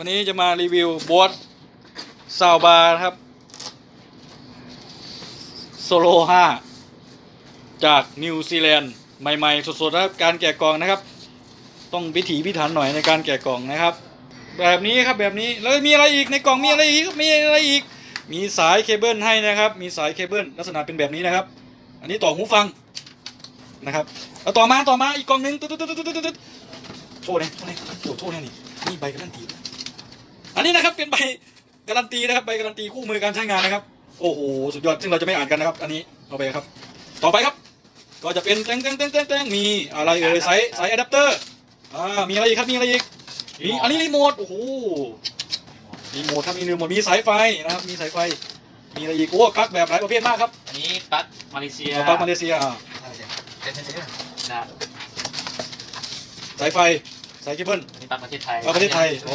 วันนี้จะมารีวิวบอสซาวบาร์ครับโซโล5จากนิวซีแลนด์ใหม่ๆสดๆนะครับการแกะกล่องนะครับ ต้องพิถีพิถันหน่อยในการแกะกล่องนะครับ แบบนี้ครับแบบนี้แล้วมีอะไรอีกในกล่องมีอะไรอีกมีอะไรอีก มีสายเคเบิลให้นะครับ มีสายเคเบิลลักษณะเป็นแบบนี้นะครับ อันนี้ต่อหูฟังนะครับเอาต่อมาต่อมาอีกกล่องหนึ่งตึ๊ดตึ๊ดตึ๊ดตึ๊ดตึ๊ดตึ๊ดโชว์เนี่ยโชว์เนี่ยโอ้โชว์เนี่ยนี่นี่ใบการันตีนะ การันตีนะครับใบการันตีคู่มือการใช้งานนะครับ โอ้โหสุดยอดซึ่งเราจะไม่อ่านกันนะครับ อันนี้เอาไปครับ ต่อไปครับ ก็จะเป็นแตงแตงแตงแตงแตงมีอะไรเอ่ยสายสายอะแดปเตอร์อ่ามีอะไรอีกครับมีอะไรอีกมีอันนี้รีโมทโอ้โหรีโมทครับมีรีโมทมีสายไฟนะครับมีสายไฟ มีอะไรอีกโอ้กักแบบหลายประเภทมากครับอันนี้ปลั๊กมาเลเซียเอาปลั๊กมาเลเซียอ่านะสายไฟสายเคเบิลอันนี้ปลั๊กประเทศไทยเอาประเทศไทยโอ้